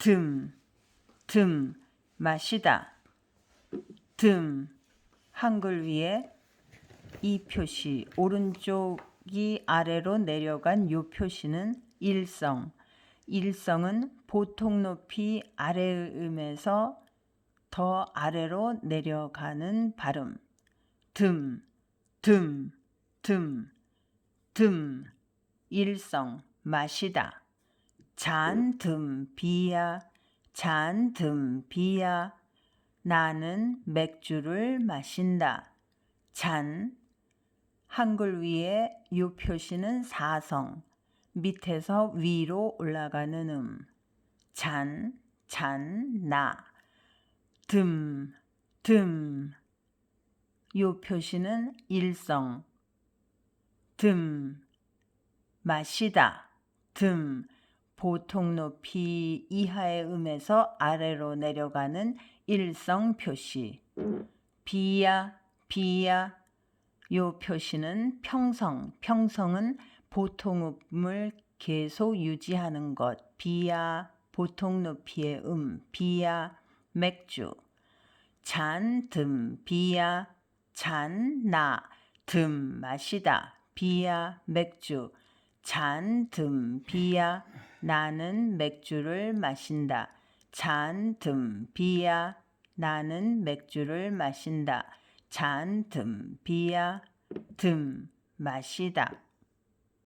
듬, 듬, 마시다. 듬, 한글 위에 이 표시, 오른쪽이 아래로 내려간 요 표시는 일성. 일성은 보통 높이 아래 음에서 더 아래로 내려가는 발음. 듬, 듬, 듬, 듬, 일성, 마시다. 잔듬 비야, 잔듬 비야. 나는 맥주를 마신다. 잔, 한글 위에 요 표시는 사성, 밑에서 위로 올라가는 음. 잔, 잔, 나. 듬, 듬. 요 표시는 일성. 듬, 마시다. 듬, 보통 높이 이하의 음에서 아래로 내려가는 일성 표시. 비야, 비야. 요 표시는 평성. 평성은 보통 음을 계속 유지하는 것. 비야, 보통 높이의 음. 비야, 맥주. 잔, 듬, 비야, 잔, 나, 듬, 마시다. 비야, 맥주. 잔, 듬, 비야, 나는 맥주를 마신다. 잔, 듬, 비야, 나는 맥주를 마신다. 잔, 듬, 비야, 듬, 마시다.